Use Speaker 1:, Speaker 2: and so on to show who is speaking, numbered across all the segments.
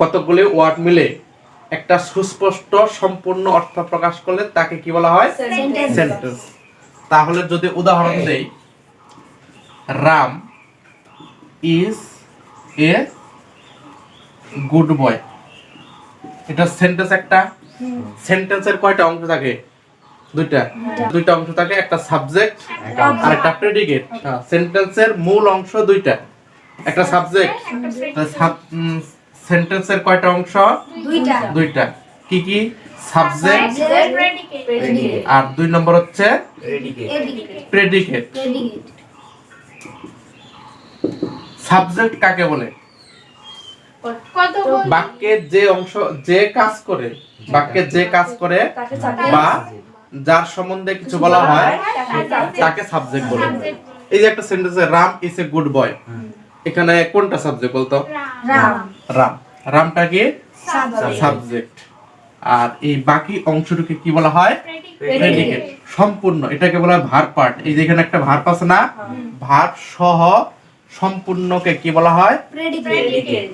Speaker 1: কতগুলি ওয়ার্ড মিলে একটা সুস্পষ্ট সম্পূর্ণ অর্থ প্রকাশ করলে তাকে কি বলা হয়? সেন্টেন্স তাহলে যদি উদাহরণ দেই Ram is a good boy এটা সেন্টেন্স একটা। সেন্টেন্সের কয়টা অংশ থাকে? দুইটা। দুইটা। অংশ থাকে একটা সাবজেক্ট আর একটা প্রেডিকেট সেন্টেন্সের মূল অংশ দুইটা। একটা সাবজেক্ট সেন্টেন্সের কয়টা অংশ?
Speaker 2: দুইটা।
Speaker 1: দুইটা। কি কি? সাবজেক্ট আর দুই নম্বর হচ্ছে? প্রেডিকেট সাবজেক্ট কাকে বলে? যে অংশ যে কাজ করে বাক্যের যে কাজ করে বা যার সম্বন্ধে কিছু বলা হয় তাকে সাবজেক্ট বলে। এই যে একটা সেন্টেন্সে Ram is a good boy এখানে কোনটা সাবজেক্ট বলতো?
Speaker 2: রাম,
Speaker 1: রাম। রামটা সাবজেক্ট আর এই বাকি অংশটুকে কি বলা হয়? প্রেডিকেট সম্পূর্ণ। এটাকে বলা হয় ভার পার্ট এই যে এখানে একটা ভার আছে না? ভার সহ সম্পূর্ণকে কি বলা হয়?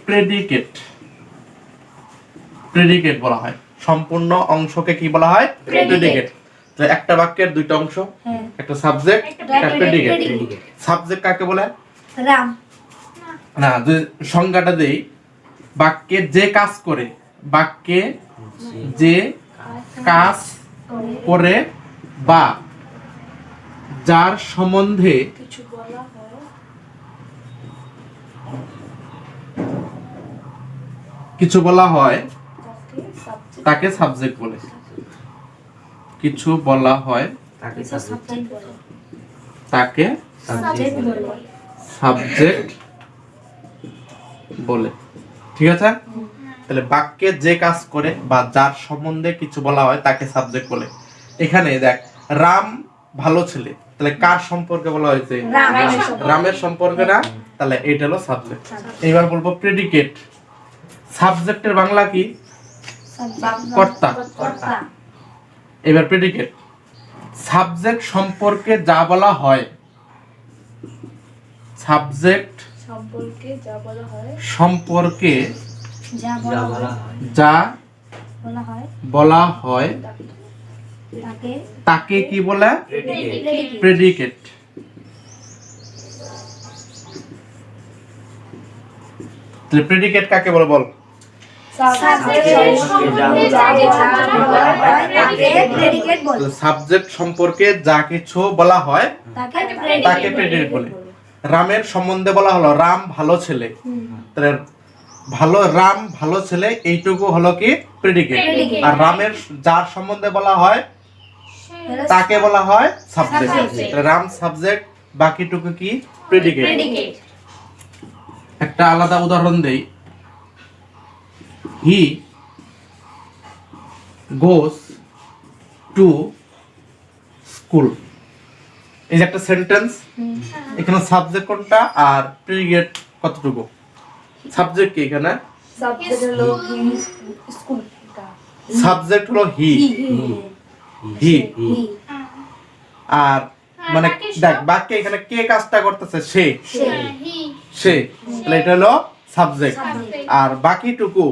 Speaker 1: প্রেডিকেট প্রেডিকেট বলা হয়। সম্পূর্ণ অংশকে কি বলা হয়. প্রেডিকেট তো একটা বাক্যের দুইটা অংশ
Speaker 2: হ্যাঁ,
Speaker 1: একটা সাবজেক্ট
Speaker 3: একটা
Speaker 1: একটা প্রেডিকেট সাবজেক্ট কাকে বলে?
Speaker 2: রাম,
Speaker 1: না সংজ্ঞাটা দেই বাক্যে যে কাজ করে বাক্যে যে কাজ করে বা যার সম্বন্ধে
Speaker 2: কিছু বলা হয়
Speaker 1: কিছু বলা হয়
Speaker 2: তাকে
Speaker 1: সাবজেক্ট বলে। কিছু বলা। হয়
Speaker 3: তাকে
Speaker 1: সাবজেক্ট বলে। ঠিক আছে? তাহলে বাক্যে যে কাজ করে বা যার সম্বন্ধে কিছু বলা হয় তাকে সাবজেক্ট বলে। এখানে দেখ রাম ভালো ছেলে। তাহলে কার সম্পর্কে বলা হয়েছে? রামের সম্পর্কে। না? তাহলে এটা হলো সাবজেক্ট এবার বলব প্রেডিকেট সাবজেক্টের বাংলা কি? কর্তা।
Speaker 2: কর্তা,
Speaker 1: এবার প্রেডিকেট সাবজেক্ট সম্পর্কে যা বলা হয়। সাবজেক্ট
Speaker 2: সম্পর্কে যা বলা হয়।
Speaker 1: সম্পর্কে
Speaker 2: যা বলা হয়।
Speaker 1: যা
Speaker 2: বলা হয়।
Speaker 1: বলা হয়।
Speaker 2: তাকে
Speaker 1: তাকে কি বলে? প্রেডিকেট প্রেডিকেট কাকে বলে বল? সাবজেক্ট সম্পর্কে যা কিছু বলা হয়
Speaker 2: তাকে
Speaker 1: তাকে প্রেডিকেট বলে। রামের সম্বন্ধে বলা হলো রাম ভালো ছেলে। তাহলে ভালো রাম ভালো ছেলে এইটুকু হলো কি? প্রেডিকেট আর রামের যার সম্বন্ধে বলা হয় তাকে বলা হয় সাবজেক্ট. রাম সাবজেক্ট বাকিটুকু কি? প্রেডিকেট একটা আলাদা উদাহরণ দেই। হি গোস টু স্কুল এই যে একটা সেন্টেন্স এখানে সাবজেক্ট কোনটা আর প্রিগেট কতটুকু? সাবজেক্ট কি এখানে?
Speaker 2: Subject হলো স্কুল।
Speaker 1: সাবজেক্ট হলো হি হি
Speaker 2: হি
Speaker 1: আর মানে দেখ বাক্যে এখানে কে কাজটা করতেছে? সে।
Speaker 2: সে
Speaker 1: সে। তাহলে এটা হলো সাবজেক্ট. আর বাকিটুকু?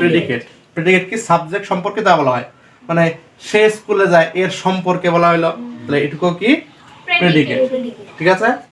Speaker 1: প্রেডিকেট প্রেডিকেট কি সাবজেক্ট সম্পর্কে তা বলা হয়? মানে সে স্কুলে যায় এর সম্পর্কে বলা হলো। তাহলে এটুকু কি? প্রেডিকেট ঠিক আছে?